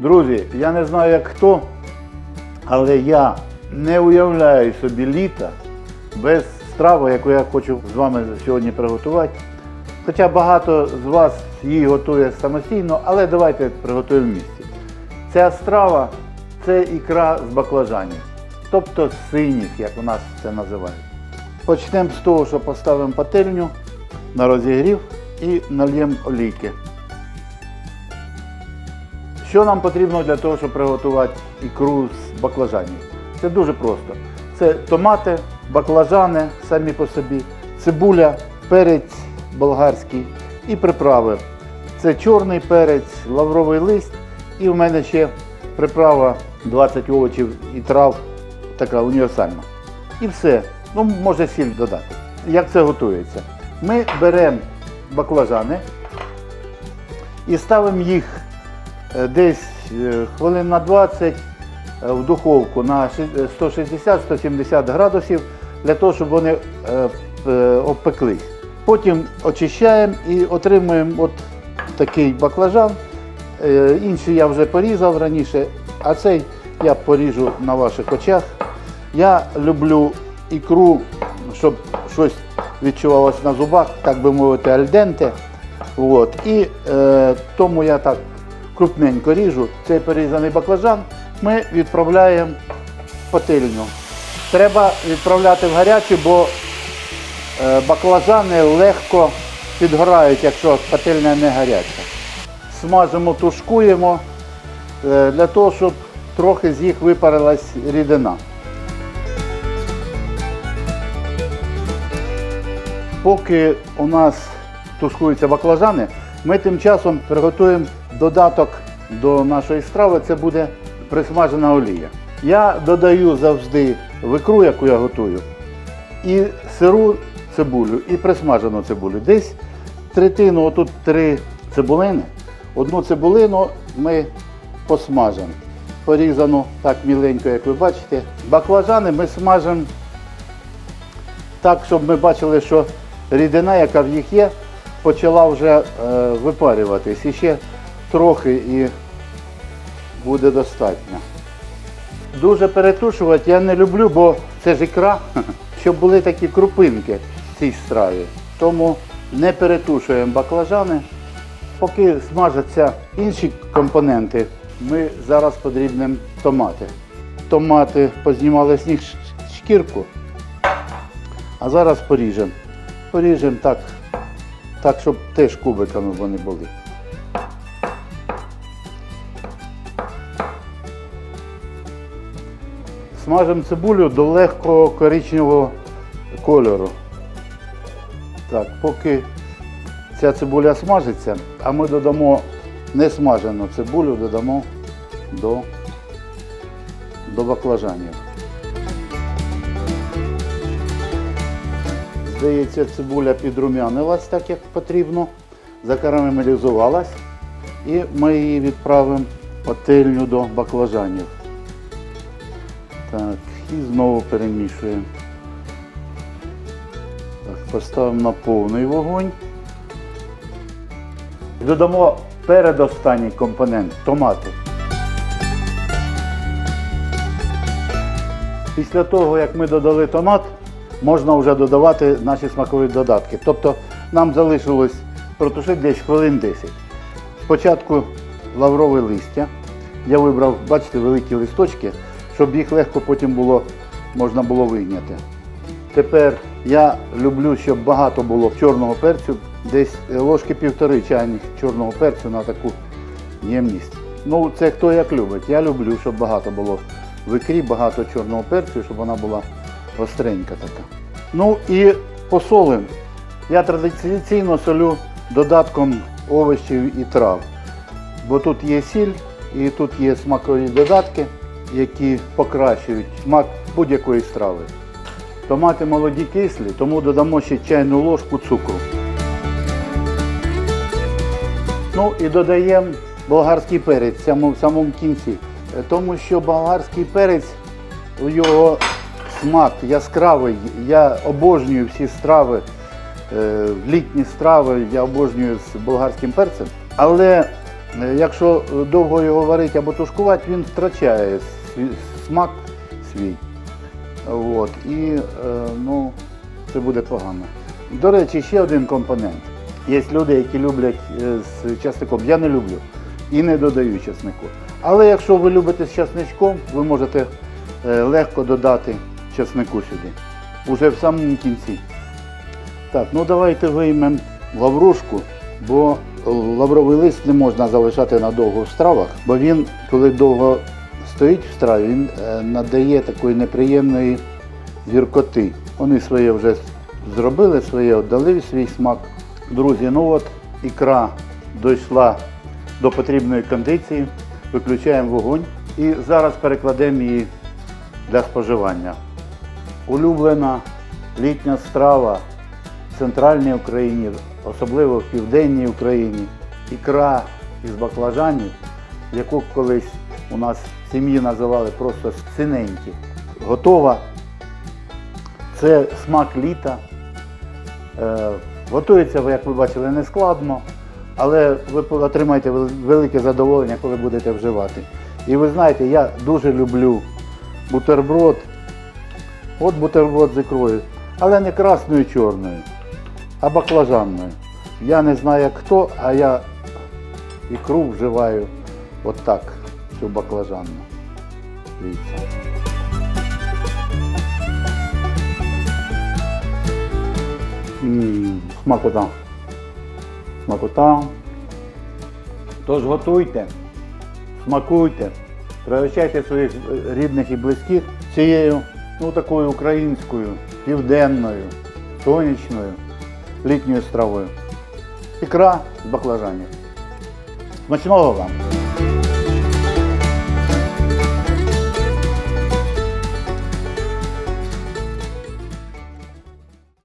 Друзі, я не знаю як хто, але я не уявляю собі літа без страви, яку я хочу з вами сьогодні приготувати. Хоча багато з вас її готує самостійно, але давайте приготуємо в місті. Ця страва це ікра з баклажанів, тобто синіх, як у нас це називають. Почнемо з того, що поставимо пательню на розігрів і нальємо олійки. Що нам потрібно для того, щоб приготувати ікру з баклажанів? Це дуже просто. Це томати, баклажани самі по собі, цибуля, перець болгарський і приправи. Це чорний перець, лавровий лист і в мене ще приправа 20 овочів і трав, така універсальна. І все. Ну, може сіль додати. Як це готується? Ми беремо баклажани і ставимо їх десь е, хвилин на 20 е, в духовку на е, 160-170 градусів для того, щоб вони е, е, обпеклись. Потім очищаємо і отримуємо от такий баклажан. Е, Інший я вже порізав раніше, а цей я поріжу на ваших очах. Я люблю ікру, щоб щось відчувалося на зубах, так би мовити, альденте. От. І е, тому я так крупненько ріжу. Цей порізаний баклажан ми відправляємо в пательню. Треба відправляти в гарячу, бо е, баклажани легко підгорають, якщо пательня не гаряча. Смажимо, тушкуємо е, для того, щоб трохи з їх випарилась рідина. Поки у нас тушкуються баклажани, ми тим часом приготуємо додаток до нашої страви. Це буде присмажена олія. Я додаю завжди в ікру, яку я готую, і сиру цибулю, і присмажену цибулю. Десь третину, отут три цибулини. Одну цибулину ми посмажемо. Порізану так міленько, як ви бачите. Баклажани ми смажимо так, щоб ми бачили, що рідина, яка в їх є, почала вже е, випарюватись. І ще трохи і буде достатньо. Дуже перетушувати я не люблю, бо це ж ікра, щоб були такі крупинки в цій страві. Тому не перетушуємо баклажани. Поки смажаться інші компоненти, ми зараз подрібнемо томати. Томати познімали з них шкірку, а зараз поріжемо. Поріжемо так, так, щоб теж кубиками вони були. Смажемо цибулю до легкого коричневого кольору. Так, поки ця цибуля смажиться, а ми додамо несмажену цибулю, додамо до, до баклажанів. Здається, цибуля підрумянилась так, як потрібно, закарамелізувалась. І ми її відправимо пательню до баклажанів. Так, і знову перемішуємо. Так, поставимо на повний вогонь. Додамо передостанній компонент томати. Після того, як ми додали томат, можна вже додавати наші смакові додатки. Тобто нам залишилось протушити десь хвилин 10. Спочатку лаврове листя. Я вибрав, бачите, великі листочки, щоб їх легко потім було, можна було вийняти. Тепер я люблю, щоб багато було чорного перцю, десь ложки півтори чайних чорного перцю на таку ємність. Ну, це хто як любить. Я люблю, щоб багато було в ікрі, багато чорного перцю, щоб вона була остренька така. Ну і посолимо. Я традиційно солю додатком овочів і трав. Бо тут є сіль і тут є смакові додатки, які покращують смак будь-якої страви. Томати молоді кислі, тому додамо ще чайну ложку цукру. Ну і додаємо болгарський перець в самому, в самому кінці. Е, Тому що болгарський перець, його смак яскравий. Я обожнюю всі страви, е, літні страви, я обожнюю з болгарським перцем. Але Е, Якщо довго його варити або тушкувати, він втрачає смак свій. От. І е, ну, це буде погано. До речі, ще один компонент. Є люди, які люблять е, з часником. Я не люблю і не додаю часнику. Але якщо ви любите з часничком, ви можете е, легко додати часнику сюди. Уже в самому кінці. Так, ну давайте виймемо лаврушку, бо лавровий лист не можна залишати надовго в стравах, бо він, коли довго стоїть в страві, він е, надає такої неприємної гіркоти. Вони своє вже зробили, своє віддали свій смак. Друзі, ну от ікра дійшла до потрібної кондиції, виключаємо вогонь і зараз перекладемо її для споживання. Улюблена літня страва в центральній Україні, особливо в південній Україні, ікра із баклажанів, яку колись у нас сім'ї називали просто синенькі. Готова. Це смак літа. Е, Готується, як ви бачили, не складно, але ви отримаєте велике задоволення, коли будете вживати. І ви знаєте, я дуже люблю бутерброд. От бутерброд з ікрою, але не красною чорною, а баклажанною. Я не знаю як хто, а я ікру вживаю от так, цю баклажанну. Дивіться. Смакота. Смакота. Тож готуйте, смакуйте, пригощайте своїх рідних і близьких цією ну, такою українською, південною, сонячною, літньою стравою. Ікра з баклажанів. Смачного вам!